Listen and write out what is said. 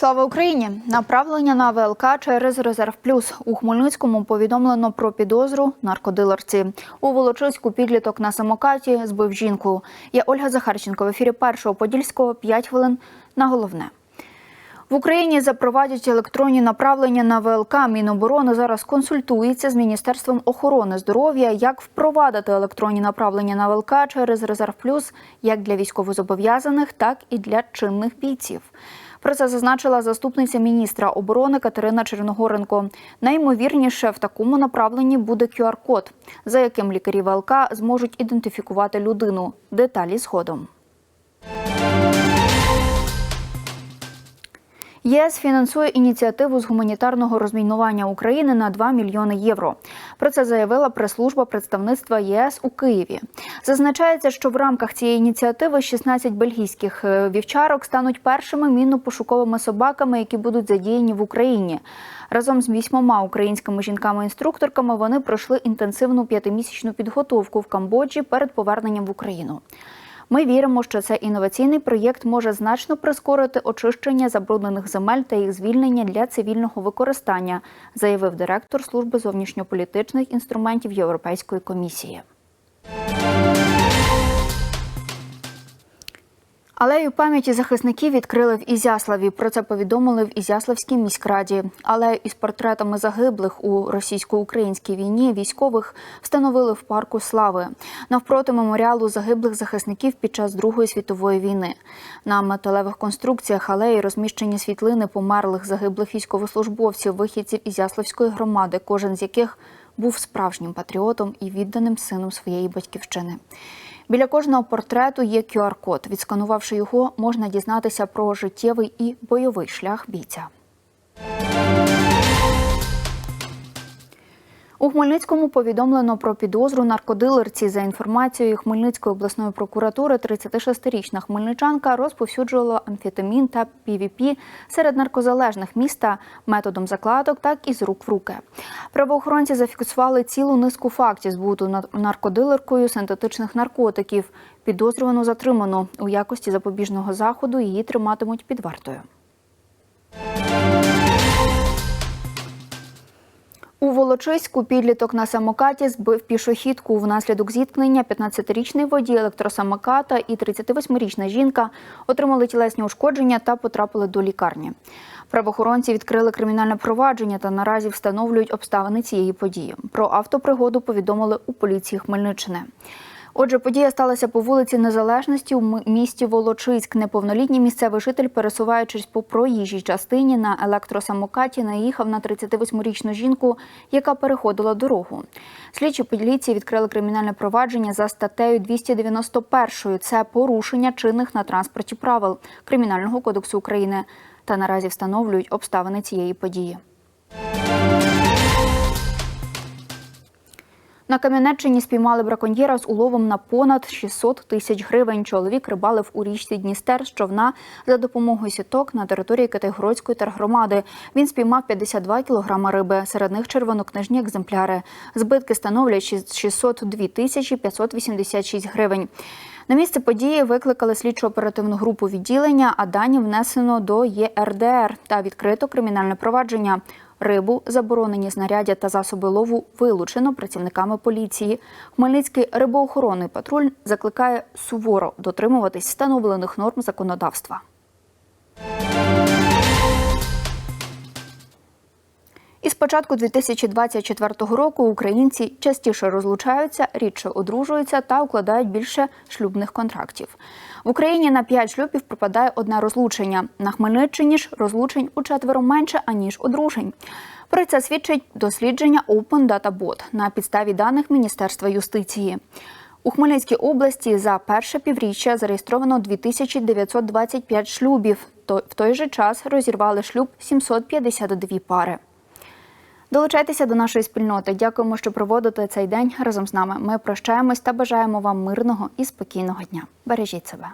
Слава Україні! Направлення на ВЛК через резерв плюс у Хмельницькому повідомлено про підозру наркодилерці. У Волочиську підліток на самокаті збив жінку. Я Ольга Захарченко в ефірі першого подільського 5 хвилин на головне. В Україні запровадять електронні направлення на ВЛК. Міноборони зараз консультується з Міністерством охорони здоров'я, як впровадити електронні направлення на ВЛК через резерв плюс як для військовозобов'язаних, так і для чинних бійців. Про це зазначила заступниця міністра оборони Катерина Черногоренко. Найімовірніше в такому направленні буде QR-код, за яким лікарі ВЛК зможуть ідентифікувати людину. Деталі згодом. ЄС фінансує ініціативу з гуманітарного розмінування України на 2 мільйони євро. Про це заявила прес-служба представництва ЄС у Києві. Зазначається, що в рамках цієї ініціативи 16 бельгійських е, вівчарок стануть першими мінно-пошуковими собаками, які будуть задіяні в Україні. Разом з вісьмома українськими жінками-інструкторками вони пройшли інтенсивну п'ятимісячну підготовку в Камбоджі перед поверненням в Україну. Ми віримо, що цей інноваційний проєкт може значно прискорити очищення забруднених земель та їх звільнення для цивільного використання, заявив директор служби зовнішньополітичних інструментів Європейської комісії. Алею пам'яті захисників відкрили в Ізяславі. Про це повідомили в Ізяславській міськраді. Алею із портретами загиблих у російсько-українській війні військових встановили в парку Слави навпроти меморіалу загиблих захисників під час Другої світової війни. На металевих конструкціях алеї розміщені світлини померлих загиблих військовослужбовців, вихідців Ізяславської громади, кожен з яких був справжнім патріотом і відданим сином своєї батьківщини. Біля кожного портрету є QR-код. Відсканувавши його, можна дізнатися про життєвий і бойовий шлях бійця. У Хмельницькому повідомлено про підозру наркодилерці. За інформацією Хмельницької обласної прокуратури, 36-річна хмельничанка розповсюджувала амфетамін та ПВП серед наркозалежних міста методом закладок, так і з рук в руки. Правоохоронці зафіксували цілу низку фактів збуту наркодилеркою синтетичних наркотиків. Підозрювану затримано у якості запобіжного заходу. Її триматимуть під вартою. Волочиську підліток на самокаті збив пішохідку. Внаслідок зіткнення 15-річний водій електросамоката і 38-річна жінка отримали тілесні ушкодження та потрапили до лікарні. Правоохоронці відкрили кримінальне провадження та наразі встановлюють обставини цієї події. Про автопригоду повідомили у поліції Хмельниччини. Отже, подія сталася по вулиці Незалежності у місті Волочиськ. Неповнолітній місцевий житель, пересуваючись по проїжджій частині на електросамокаті, наїхав на 38-річну жінку, яка переходила дорогу. Слідчі поліції відкрили кримінальне провадження за статтею 291. Це порушення чинних на транспорті правил Кримінального кодексу України. Та наразі встановлюють обставини цієї події. На Кам'янеччині спіймали браконьєра з уловом на понад 600 тисяч гривень. Чоловік рибалив у річці Дністер з човна за допомогою сіток на території Китайгородської тергромади. Він спіймав 52 кілограми риби. Серед них червонокнижні екземпляри. Збитки становлять 602 тисячі 586 гривень. На місце події викликали слідчо оперативну групу відділення, а дані внесено до ЄРДР та відкрито кримінальне провадження. Рибу, заборонені знаряддя та засоби лову вилучено працівниками поліції. Хмельницький рибоохоронний патруль закликає суворо дотримуватись встановлених норм законодавства. Початку 2024 року українці частіше розлучаються, рідше одружуються та укладають більше шлюбних контрактів. В Україні на 5 шлюбів припадає одне розлучення. На Хмельниччині ж розлучень у четверо менше аніж одружень. Про це свідчить дослідження Open Data Bot на підставі даних Міністерства юстиції. У Хмельницькій області за перше півріччя зареєстровано 2925 шлюбів. В той же час розірвали шлюб 752 пари. Долучайтеся до нашої спільноти. Дякуємо, що проводите цей день разом з нами. Ми прощаємось та бажаємо вам мирного і спокійного дня. Бережіть себе.